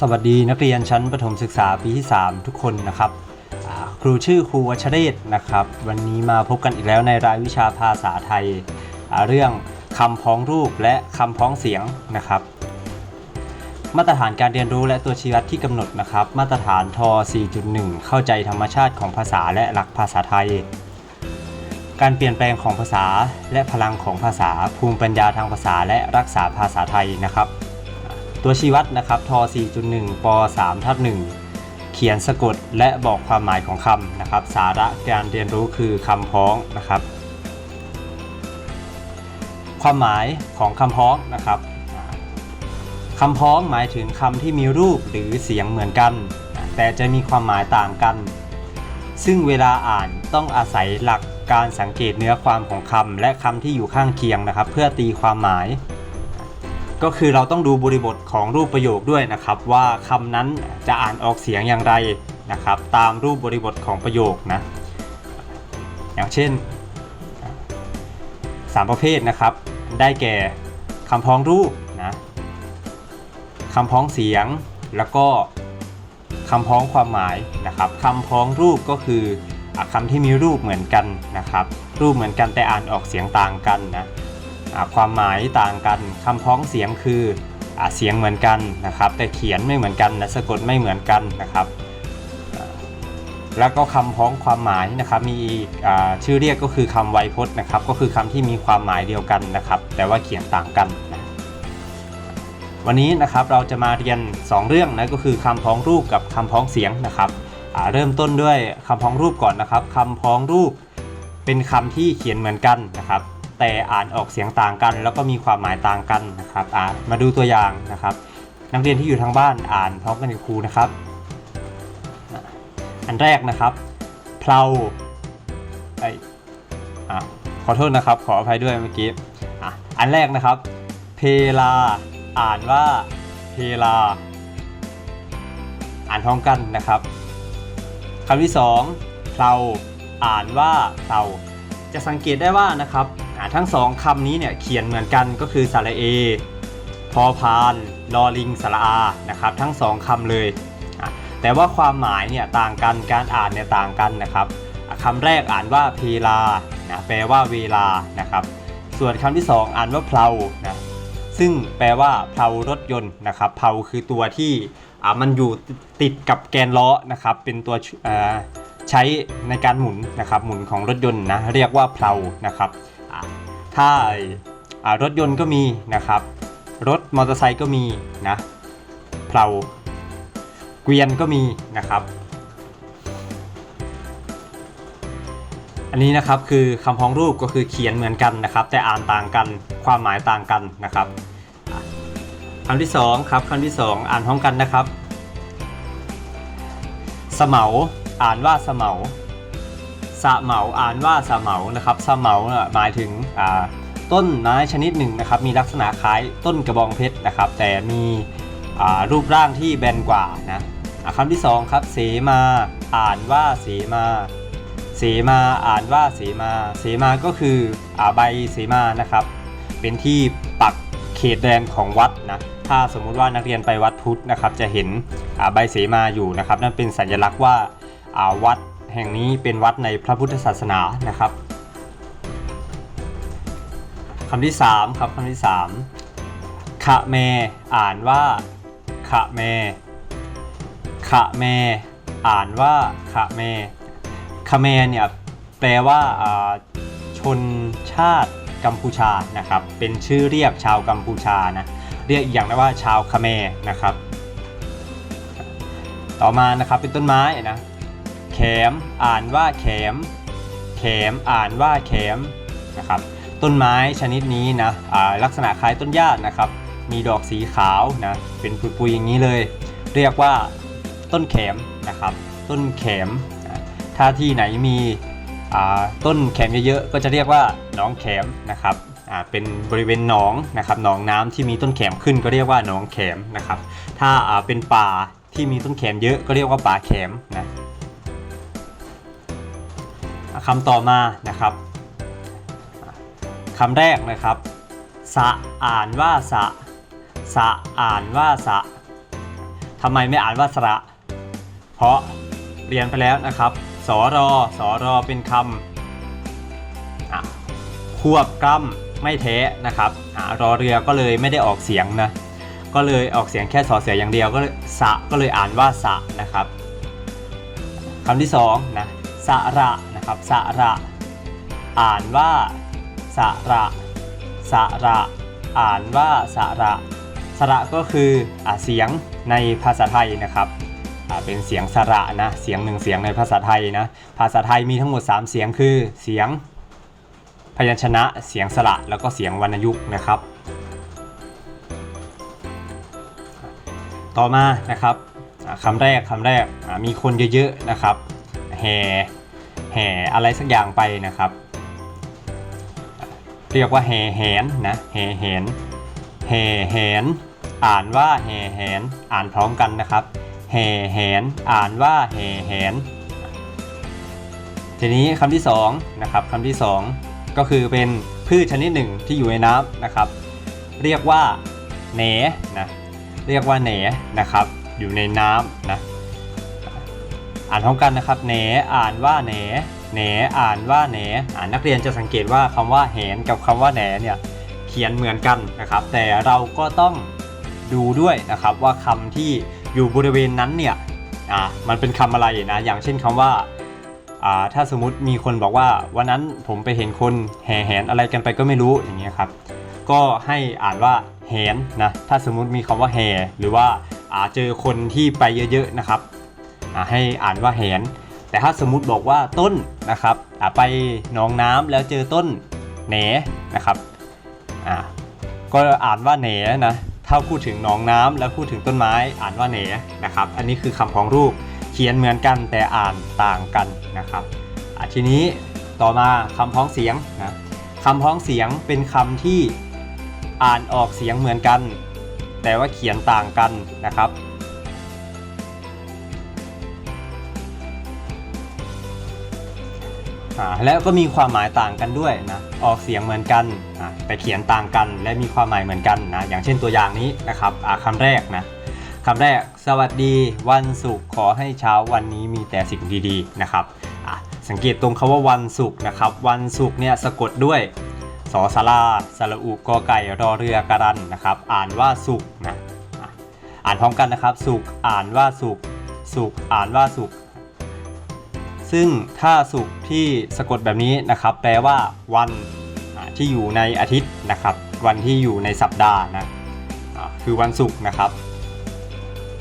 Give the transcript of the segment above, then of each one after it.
สวัสดีนักเรียนชั้นประถมศึกษาปีที่ 3 ทุกคนนะครับ ครูชื่อครูวัชเรศนะครับ วันนี้มาพบกันอีกแล้วในรายวิชาภาษาไทย เรื่องคำพ้องรูปและคำพ้องเสียงนะครับ มาตรฐานการเรียนรู้และตัวชี้วัดที่กำหนดนะครับ มาตรฐานท 4.1 เข้าใจธรรมชาติของภาษาและหลักภาษาไทย การเปลี่ยนแปลงของภาษาและพลังของภาษาภูมิปัญญาทางภาษาและรักษาภาษาไทยนะครับ ตัวชี้วัดนะครับท4.1ป3ทับ1เขียนสะกดและบอกความหมายของคำนะครับ สาระการเรียนรู้คือคำพ้องนะครับ ความหมายของคำพ้องนะครับคำพ้องหมายถึงคำที่มีรูปหรือเสียงเหมือนกัน แต่จะมีความหมายต่างกัน ซึ่งเวลาอ่านต้องอาศัยหลักการสังเกตเนื้อความของคำและคำที่อยู่ข้างเคียงนะครับ เพื่อตีความหมาย ก็คือเราต้องดูบริบทของรูปประโยคด้วยนะครับ ว่าคำนั้นจะอ่านออกเสียงอย่างไรนะครับ ตามรูปบริบทของประโยคนะ อย่างเช่นสามประเภทนะครับ ได้แก่คำพ้องรูปนะคำพ้องเสียงแล้วก็คำพ้องความหมายนะครับคำพ้องรูปก็คืออคำที่มีรูปเหมือนกันนะครับ รูปเหมือนกันแต่อ่านออกเสียงต่างกันนะ ความหมายต่างกันคำพ้องเสียงคืออเสียงเหมือนกันนะครับ แต่เขียนไม่เหมือนกันนะสะกดไม่เหมือนกันนะครับ แล้วก็คำพ้องความหมายนะครับ มีอีกชื่อเรียกก็คือคำไวยพจน์นะครับ ก็คือคำที่มีความหมายเดียวกันนะครับ แต่ว่าเขียนต่างกันนะวันนี้นะครับเราจะมาเรียน 2 เรื่องนะก็คือคำพ้องรูปกับคำพ้องเสียงนะครับเริ่มต้นด้วยคำพ้องรูปก่อนนะครับคำพ้องรูปเป็นคำที่เขียนเหมือนกันนะครับ แต่อ่านออกเสียงต่างกัน แล้วก็มีความหมายต่างกันนะครับอ่ามาดูตัวอย่างนะครับ นักเรียนที่อยู่ทางบ้านอ่านพร้อมกันกับครูนะครับ อันแรกนะครับเพลาไออะขอโทษนะครับ ขออภัยด้วยเมื่อกี้อะอันแรกนะครับ เพลา อ่านว่าเพลา อ่านพร้อมกันนะครับคำที่สองเพลาอ่านว่าเพลา จะสังเกตได้ว่านะครับทั้งสองคำนี้เนี่ยเขียนเหมือนกันก็คือสระเอพอพานลอลิงสระอานะครับทั้งสองคำเลย แต่ว่าความหมายเนี่ยต่างกันการอ่านเนี่ยต่างกันนะครับคำแรกอ่านว่าเพลานะแปลว่าเวลานะครับส่วนคำที่สองอ่านว่าเพลานะซึ่งแปลว่าเพลารถยนต์นะครับเพลาคือตัวที่มันอยู่ติดกับแกนล้อนะครับเป็นตัว ใช้ในการหมุนนะครับหมุนของรถยนต์นะเรียกว่าเพลานะครับถ้ารถยนต์ก็มีนะครับ รถมอเตอร์ไซค์ก็มีนะเพลาเกวียนก็มีนะครับ อันนี้นะครับคือคำพ้องรูปก็คือเขียนเหมือนกันนะครับ แต่อ่านต่างกันความหมายต่างกันนะครับคำที่สองครับคำที่สองอ่านพร้อมกันนะครับสะเหมา อ่านว่าสเมาสะเหมาอ่านว่าสะเหมานะครับสะเหมาเนี่ยหมายถึงต้นไม้ชนิดหนึ่งนะครับ มีลักษณะคล้ายต้นกระบองเพชรนะครับ แต่มีรูปร่างที่แบนกว่านะคำที่สองครับเสมาอ่านว่าเสมาเสมาอ่านว่าเสมาเสมาก็คืออใบเสมานะครับ เป็นที่ปักเขตแดนของวัดนะถ้าสมมุติว่านักเรียนไปวัดพุทธนะครับ จะเห็นใบเสมาอยู่นะครับ นั่นเป็นสัญลักษณ์ว่า วัดแห่งนี้เป็นวัดในพระพุทธศาสนานะครับคำที่3ครับคำที่3ขะเมอ่านว่าขะเมขะเมอ่านว่าขะเมขะเมเนี่ยแปลว่าชนชาติกัมพูชานะครับ เป็นชื่อเรียกชาวกัมพูชานะเรียกอีกอย่างได้ว่าชาวคาเมนะครับ ต่อมานะครับเป็นต้นไม้นะ แขมอ่านว่าแขมแขมอ่านว่าแขมนะครับต้นไม้ชนิดนี้นะอ่าลักษณะคล้ายต้นหญ้านะครับ มีดอกสีขาวนะเป็นปุยๆอย่างนี้เลย เรียกว่าต้นแขมนะครับ ต้นแขมถ้าที่ไหนมีอ่าต้นแขมเยอะๆก็จะเรียกว่าหนองแขมนะครับอ่าเป็นบริเวณหนองนะครับหนองน้ำที่มีต้นแขมขึ้นก็เรียกว่าหนองแขมนะครับ ถ้าอ่าเป็นป่าที่มีต้นแขมเยอะก็เรียกว่าป่าแขมนะ คำต่อมานะครับคำแรกนะครับ สะอ่านว่าสะ สะอ่านว่าสะทำไมไม่อ่านว่าสระ เพราะเรียนไปแล้วนะครับสอรอสอรอเป็นคำควบกล้ำไม่แท้นะครับอะรอเรือก็เลยไม่ได้ออกเสียงนะ ก็เลยออกเสียงแค่สอเสียอย่างเดียวก็เลยสะก็เลยอ่านว่าสะนะครับคำที่สองนะสระ นะครับสระ อ่านว่าสระสระอ่านว่าสระสระก็คืออเสียงในภาษาไทยนะครับเป็นเสียงสระนะเสียงหนึ่งเสียงในภาษาไทยนะภาษาไทยมีทั้งหมด 3 เสียงคือเสียงพยัญชนะเสียงสระแล้วก็เสียงวรรณยุกต์นะครับ ต่อมานะครับคำแรกคำแรกมีคนเยอะๆนะครับแห่ แห่อะไรสักอย่างไปนะครับ เรียกว่าแห่แหนนะแห่แหนแห่แหนอ่านว่าแห่แหนอ่านพร้อมกันนะครับแห่แหนอ่านว่าแห่แหนทีนี้คำที่สองนะครับคำที่สองก็คือเป็นพืชชนิดหนึ่งที่อยู่ในน้ำนะครับ เรียกว่าแหนนะเรียกว่าแหนนะครับ อยู่ในน้ำนะ อ่านพร้อมกันนะครับแหนอ่านว่าแหนแหนอ่านว่าแหนอ่านนักเรียนจะสังเกตว่าคำว่าแหนกับคำว่าแหนเนี่ยเขียนเหมือนกันนะครับ แต่เราก็ต้องดูด้วยนะครับว่าคำที่อยู่บริเวณนั้นเนี่ยอ่ามันเป็นคำอะไรนะอย่างเช่นคำว่าอ่าถ้าสมมติมีคนบอกว่าวันนั้นผมไปเห็นคนแห่แหนอะไรกันไปก็ไม่รู้อย่างเงี้ยครับก็ให้อ่านว่าแหนนะถ้าสมมุติมีคำว่าแห่หรือว่าอ่าเจอคนที่ไปเยอะๆนะครับ ให้อ่านว่าแหน แต่ถ้าสมมติบอกว่าต้นนะครับไปหนองน้ำแล้วเจอต้นแหนนะครับก็อ่านว่าแหนนะถ้าพูดถึงหนองน้ำแล้วพูดถึงต้นไม้อ่านว่าแหนนะครับ อันนี้คือคำพ้องรูปเขียนเหมือนกันแต่อ่านต่างกันนะครับทีนี้ต่อมาคำพ้องเสียงนะคำพ้องเสียงเป็นคำที่อ่านออกเสียงเหมือนกัน แต่ว่าเขียนต่างกันนะครับ อ่าแล้วก็มีความหมายต่างกันด้วยนะออกเสียงเหมือนกันอ่าแต่เขียนต่างกันและมีความหมายเหมือนกันนะอย่างเช่นตัวอย่างนี้นะครับอ่าคำแรกนะคำแรกสวัสดีวันศุกร์ขอให้เช้าวันนี้มีแต่สิ่งดีๆนะครับอะสังเกตตรงคาว่าวันศุกร์นะครับ วันศุกร์เนี่ยสะกดด้วยสอสลาสระอุกอไก่รอเรือกรันนะครับ อ่านว่าสุกร์นะอ่านพร้อมกันนะครับสุกร์อ่านว่าสุกร์สุกร์อ่านว่าสุกร์ ซึ่งถ้าสุกที่สะกดแบบนี้นะครับ แปลว่าวันที่อยู่ในอาทิตย์นะครับ วันที่อยู่ในสัปดาห์นะคือวันศุกร์นะครับ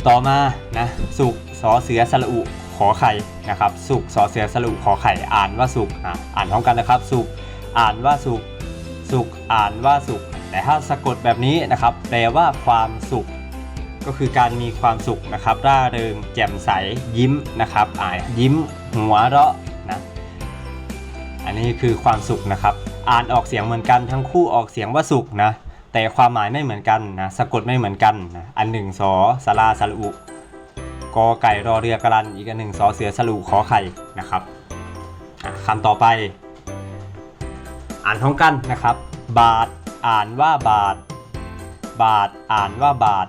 ต่อมานะสุกร์สอเสือสระอุขอไข่นะครับสุกร์สอเสือสระอุขอไข่อ่านว่าสุกร์อ่านพร้อมกันนะครับสุกร์อ่านว่าสุกร์สุกร์อ่านว่าสุกร์แต่ถ้าสะกดแบบนี้นะครับ แปลว่าความสุข ก็คือการมีความสุขนะครับร่าเริงแจ่มใสยิ้มนะครับอ่ายิ้ม หัวเราะนะอันนี้คือความสุขนะครับ อ่านออกเสียงเหมือนกันทั้งคู่ออกเสียงว่าสุขนะแต่ความหมายไม่เหมือนกันนะสะกดไม่เหมือนกันนะอันหนึ่งสอสาราสระอุกอไก่รอเรือกระลันอีกอันหนึ่งสอเสือสระอุขอไข่นะครับคำต่อไป อ่านพร้อมกันนะครับ บาทอ่านว่าบาท บาทอ่านว่าบาท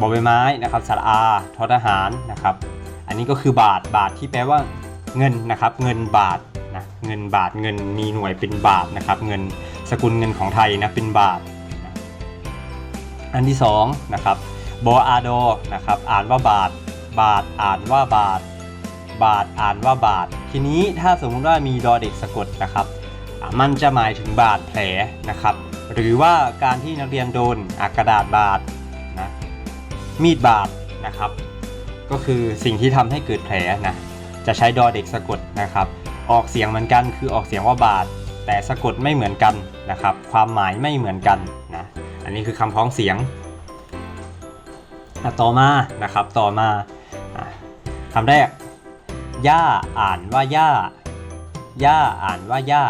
บอใบไม้นะครับสระอาทอทหารนะครับ อันนี้ก็คือบาทบาทที่แปลว่าเงินนะครับ เงินบาทนะเงินบาทเงินมีหน่วยเป็นบาทนะครับ เงินสกุลเงินของไทยนะเป็นบาทนะอันที่สองนะครับบออาโดนะครับอ่านว่าบาท บาทอ่านว่าบาท บาทอ่านว่าบาท ทีนี้ถ้าสมมุติว่ามีดอเด็กสะกดนะครับอะมันจะหมายถึงบาดแผลนะครับ หรือว่าการที่นักเรียนโดนอะกระดาษบาดนะมีดบาดนะครับ ก็คือสิ่งที่ทำให้เกิดแผลนะจะใช้ดอเด็กสะกดนะครับ ออกเสียงเหมือนกันคือออกเสียงว่าบาดแต่สะกดไม่เหมือนกันนะครับ ความหมายไม่เหมือนกันนะอันนี้คือคำพ้องเสียงต่อมานะครับต่อมาอะคำแรกย่าอ่านว่าย่าย่าอ่านว่าย่า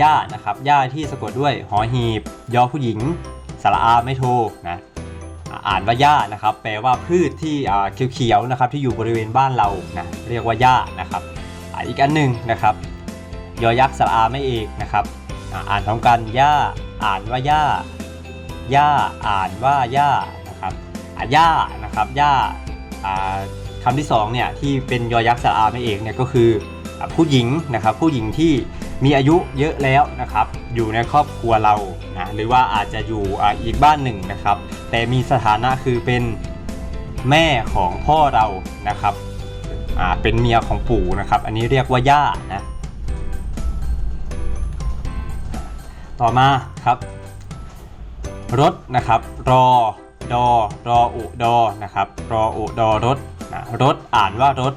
ย่านะครับย่าที่สะกดด้วยหอหีบยอผู้หญิงสระอาไม่โทนะ อ่านว่าหญ้านะครับแปลว่าพืชที่เขียวๆนะครับที่อยู่บริเวณบ้านเรานะเรียกว่าหญ้านะครับอีกอันหนึ่งนะครับยอยักษ์สระอาไม่เอกนะครับอ่านพร้อมกันหญ้าอ่านว่าหญ้าหญ้าอ่านว่าหญ้านะครับอ่าย่านะครับย่าอ่าคำที่สองเนี่ยที่เป็นยอยักษ์สระอาไม่เอกเนี่ยก็คือผู้หญิงนะครับผู้หญิงที่มีอายุเยอะแล้วนะครับอยู่ในครอบครัวเรา นะหรือว่าอาจจะอยู่อีกบ้านหนึ่งนะครับ แต่มีสถานะคือเป็นแม่ของพ่อเรานะครับเป็นเมียของปู่นะครับ อันนี้เรียกว่าย่านะต่อมาครับ รถนะครับ รอดอรออุดอนะครับรออุดอรถนะรถอ่านว่ารถ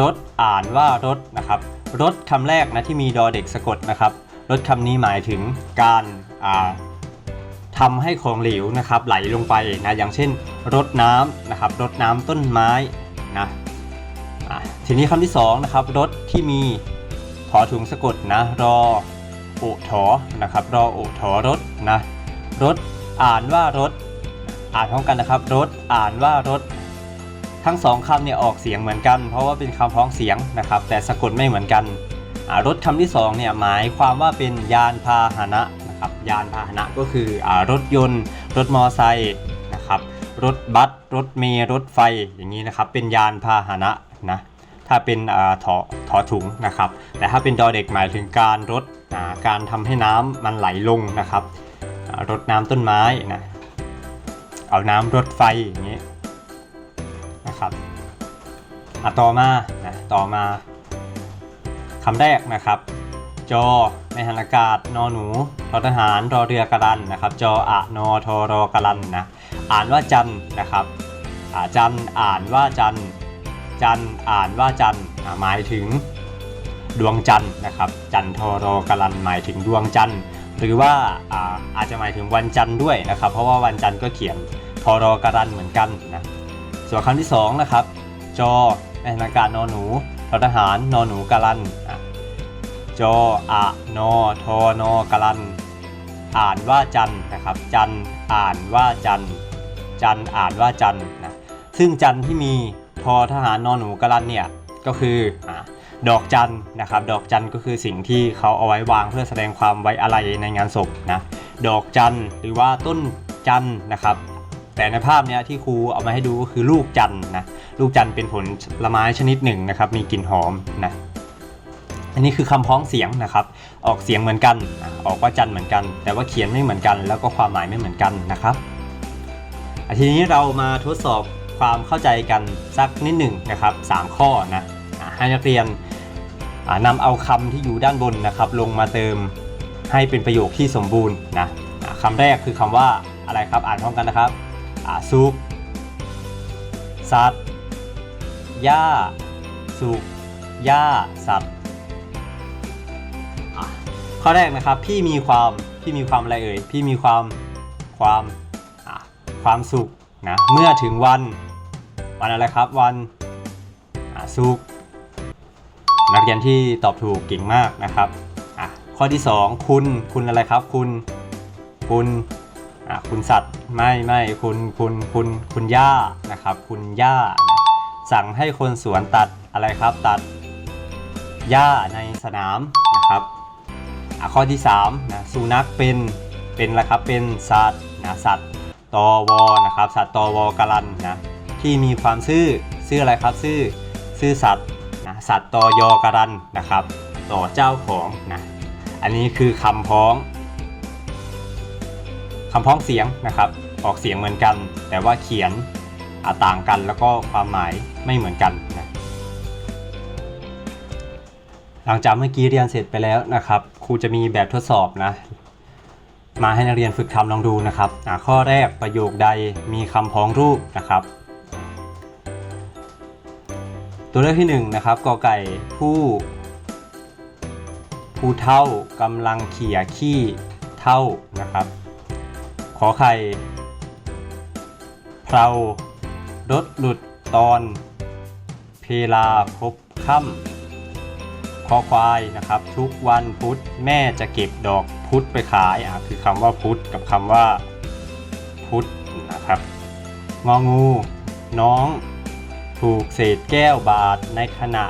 รถอ่านว่ารถนะครับ รถคำแรกนะที่มีดอเด็กสะกดนะครับ รถคำนี้หมายถึงการ อ่าทำให้ของเหลวนะครับไหลลงไปนะอย่างเช่นรดน้ำนะครับรดน้ำต้นไม้นะทีนี้คำที่สองนะครับรถที่มีถอถุงสะกดนะรอโอุถอนะครับรอโอุถอรถนะรถอ่านว่ารถอ่านพร้อมกันนะครับรถอ่านว่ารถทั้งสองคำเนี่ยออกเสียงเหมือนกัน เพราะว่าเป็นคำพ้องเสียงนะครับ แต่สะกดไม่เหมือนกันรถคำที่สองเนี่ยหมายความว่าเป็นยานพาหนะ ยานพาหนะก็คืออรถยนต์ รถมอไซค์นะครับรถบัสรถเมล์รถไฟอย่างนี้นะครับ เป็นยานพาหนะนะถ้าเป็นอถอถอถุงนะครับ แต่ถ้าเป็นดอเด็กหมายถึงการรดอ่าการทำให้น้ำมันไหลลงนะครับรดน้ำต้นไม้นะเอาน้ำรดไฟอย่างนี้นะครับอะต่อมานะต่อมาคำแรกนะครับ จอ ในหันอากาศนอหนูทอทหารรอเรือกระดันนะครับ จออะนอทอรอกระลันนะอ่านว่าจันนะครับอ่าจันอ่านว่าจันจันอ่านว่าจันอ่าหมายถึงดวงจันทร์นะครับ จันทอรอกระลันหมายถึงดวงจันทร์ หรือว่าอาอาจจะหมายถึงวันจันทร์ด้วยนะครับ เพราะว่าวันจันทร์ก็เขียนทอรอกรันเหมือนกันนะส่วนคำที่สองนะครับจอในธนาการนอหนูทอทหารนอหนูกรัน จออะนอทอนอกรัน อ่านว่าจันนะครับ จันอ่านว่าจัน จันอ่านว่าจันนะ ซึ่งจันที่มีทอทหารนอนหนูกรันเนี่ยก็คืออดอกจันนะครับ ดอกจันก็คือสิ่งที่เขาเอาไว้วางเพื่อแสดงความไว้อะไรในงานศพนะ ดอกจันหรือว่าต้นจันนะครับ แต่ในภาพเนี้ยที่ครูเอามาให้ดูก็คือลูกจันนะ ลูกจันเป็นผลละไม้ชนิดหนึ่งนะครับ มีกลิ่นหอมนะ อันนี้คือคำพ้องเสียงนะครับ ออกเสียงเหมือนกัน ออกว่าจันเหมือนกัน แต่ว่าเขียนไม่เหมือนกัน แล้วก็ความหมายไม่เหมือนกันนะครับอะทีนี้เรามาทดสอบความเข้าใจกันสักนิดหนึ่งนะครับสามข้อนะให้นักเรียนอ่านำเอาคำที่อยู่ด้านบนนะครับ ลงมาเติมให้เป็นประโยคที่สมบูรณ์นะคำแรกคือคำว่าอะไรครับ อ่านพร้อมกันนะครับอ่าสุกสัตว์หญ้าสุกหญ้าสัตว์ ข้อแรกนะครับ พี่มีความพี่มีความอะไรเอ่ยพี่มีความความความสุขนะเมื่อถึงวันวันอะไรครับวันสุกนักเรียนที่ตอบถูกเก่งมากนะครับข้อที่ 2 คุณคุณอะไรครับ คุณคุณคุณสัตว์ไม่ไม่คุณคุณคุณคุณย่านะครับ คุณย่านะสั่งให้คนสวนตัดอะไรครับตัดหญ้าในสนามนะครับ ข้อที่3นะสุนัขเป็นเป็นอะไรครับเป็นสัตว์นะสัตว์ตอวอนะครับสัตว์ตอวอกรันนะที่มีความซื่อซื่ออะไรครับซื่อซื่อสัตย์นะสัตว์ตอยอการันนะครับ ต่อเจ้าของนะอันนี้คือคำพ้องคำพ้องเสียงนะครับ ออกเสียงเหมือนกัน แต่ว่าเขียนต่างกันแล้วก็ความหมายไม่เหมือนกันนะหลังจากเมื่อกี้เรียนเสร็จไปแล้วนะครับ ครูจะมีแบบทดสอบนะ มาให้นักเรียนฝึกทำลองดูนะครับข้อแรกประโยคใดมีคำพ้องรูปนะครับ ตัวเลือกที่1นงนะครับกอไก่ผู้ผู้เท่ากำลังเขี่ยขี้เท่านะครับ ขอไข่เพรารถหลุดตอน เพลาพบค่ำ คอควายนะครับ ทุกวันพุธแม่จะเก็บดอกพุธไปขายอะคือคำว่าพุธกับคำว่าพุธนะครับงองู น้อง ถูกเศษแก้วบาทในขณะ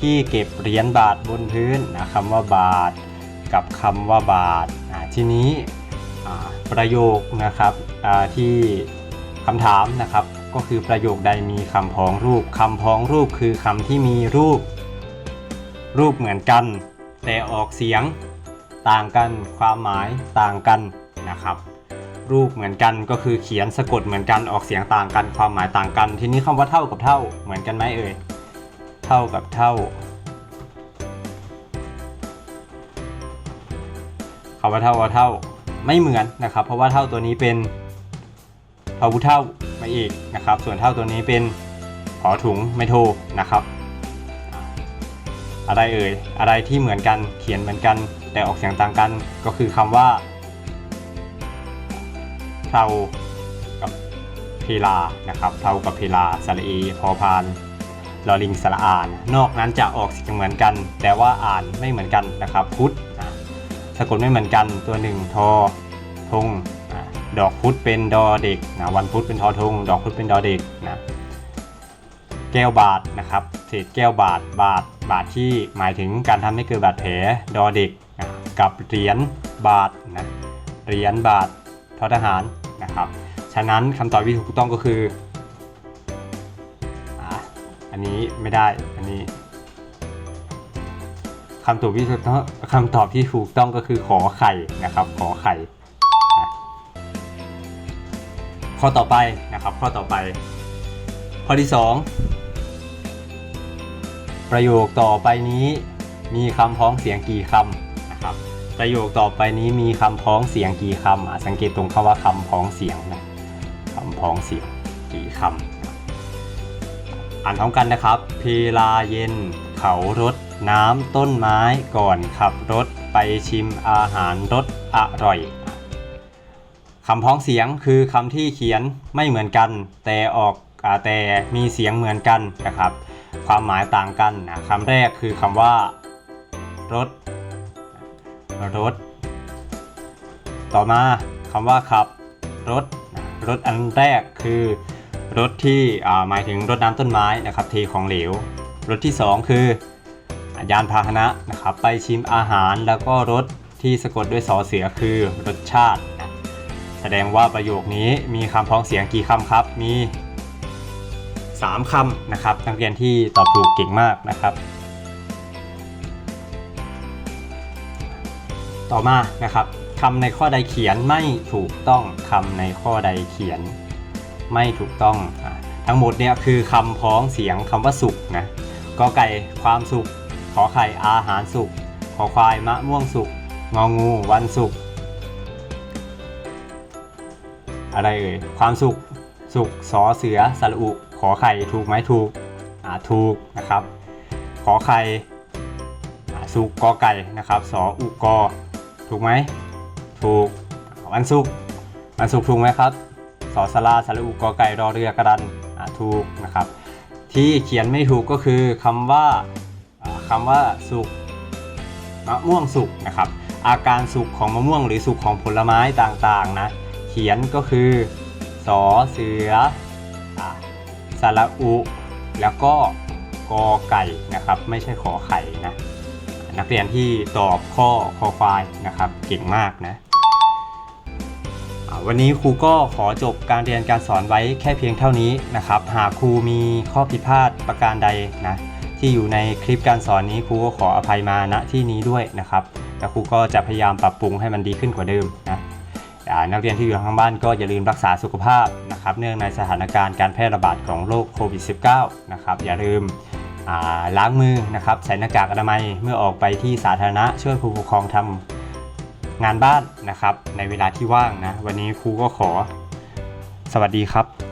ที่เก็บเหรียญบาทบนพื้นนะคำว่าบาท กับคำว่าบาททีนี้ประโยคนะครับที่คำถามนะครับ ก็คือประโยคใดมีคำพ้องรูปคำพ้องรูปคือคำที่มีรูป รูปเหมือนกัน แต่ออกเสียงต่างกันความหมายต่างกันนะครับ รูปเหมือนกันก็คือเขียนสะกดเหมือนกันออกเสียงต่างกัน ความหมายต่างกัน ทีนี้คำว่าเท่ากับเท่าเหมือนกันไหมเอ่ยเท่ากับเท่าคำว่าเท่ากับเท่าไม่เหมือนนะครับ เพราะว่าเท่าตัวนี้เป็นพหุเท่ามาอีกนะครับ ส่วนเท่าตัวนี้เป็นขอถุงไม่โทนะครับ อะไรเอ่ย อะไรที่เหมือนกัน เขียนเหมือนกัน แต่ออกเสียงต่างกัน ก็คือคำว่าเท่ากับเพลา นะครับเท่ากับเพลาสระเอพอพานลอลิงสระอาน นอกนั้นจะออกเสียงเหมือนกัน แต่ว่าอ่านไม่เหมือนกันนะครับ พุทธอะสะกดไม่เหมือนกัน ตัวหนึ่งทอทงดอกพุธเป็นดอเด็กนะวันพุธเป็นทอทง ดอกพุธเป็นดอเด็กนะแก้วบาทนะครับ เศษแก้วบาทบาท บาทที่หมายถึงการทำให้เกิดบาดแผลดอเด็กกับเหรียญบาทนะเหรียญบาททอทหารนะครับ ฉะนั้นคำตอบที่ถูกต้องก็คืออันนี้ไม่ได้อันนี้คำตอบที่ถูกต้องคำตอบที่ถูกต้องก็คือขอไข่นะครับ ขอไข่ข้อต่อไปนะครับ ข้อต่อไป ข้อที่ 2 ประโยคต่อไปนี้มีคำพ้องเสียงกี่คำนะครับ ประโยคต่อไปนี้มีคำพ้องเสียงกี่คำสังเกตตรงคำว่าคำพ้องเสียงนะคำพ้องเสียงกี่คำอ่านพร้อมกันนะครับ เพลาเย็น เขารถ น้ำต้นไม้ก่อนขับรถไปชิมอาหารรสอร่อยคำพ้องเสียงคือคำที่เขียนไม่เหมือนกัน แต่ออกอแต่มีเสียงเหมือนกันนะครับ ความหมายต่างกันนะคำแรกคือคำว่า รถ รถ ต่อมาคำว่าขับ รถ รถอันแรกคือ รถที่หมายถึงรถน้ำต้นไม้นะครับเทของเหลว รถที่สองคือยานพาหนะนะครับไปชิมอาหารแล้วก็รถที่สะกดด้วยสอเสือคือรสชาติ แสดงว่าประโยคนี้มีคำพ้องเสียงกี่คำครับมี 3คำนะครับ นักเรียนที่ตอบถูกเก่งมากนะครับ ต่อมานะครับคำในข้อใดเขียนไม่ถูกต้องคำในข้อใดเขียนไม่ถูกต้องอทั้งหมดเนี่ยคือคำพ้องเสียงคำว่าสุกนะกอไก่ความสุขขอไข่อาหารสุกขอควายมะม่วงสุกงองูวันสุกอะไรเอ่ยความสุข สุขสอเสือสระอุ ขอไข่ถูกไหมถูกอ่าถูกนะครับ ขอไข่อ่าสุกกอไก่นะครับสออุกอถูกไหมถูกวันศุกวันศุกถูกไหมครับสอสลาสระอุกอไก่รอเรือกระดันอ่าถูกนะครับ ที่เขียนไม่ถูกก็คือคำว่าอ่าคำว่าสุกมะม่วงสุกนะครับ อาการสุกของมะม่วงหรือสุกของผลไม้ต่างๆนะเขียนก็คือสอเสือ สระอุ แล้วก็กอไก่นะครับ ไม่ใช่ขอไข่นะ นักเรียนที่ตอบข้อคอควายนะครับ เก่งมากนะวันนี้ครูก็ขอจบการเรียนการสอนไว้แค่เพียงเท่านี้นะครับ หากครูมีข้อผิดพลาดประการใดนะที่อยู่ในคลิปการสอนนี้ครูก็ขออภัยมาณที่นี้ด้วยนะครับ และครูก็จะพยายามปรับปรุงให้มันดีขึ้นกว่าเดิมนะ นักเรียนที่อยู่ข้างบ้านก็อย่าลืมรักษาสุขภาพนะครับ เนื่องในสถานการณ์การแพร่ระบาดของโรคโควิด -19 นะครับ อย่าลืมล้างมือนะครับ ใส่หน้ากากอนามัยเมื่อออกไปที่สาธารณะช่วยผู้ปกครองทำงานบ้านนะครับ ในเวลาที่ว่างนะ วันนี้ครูก็ขอสวัสดีครับ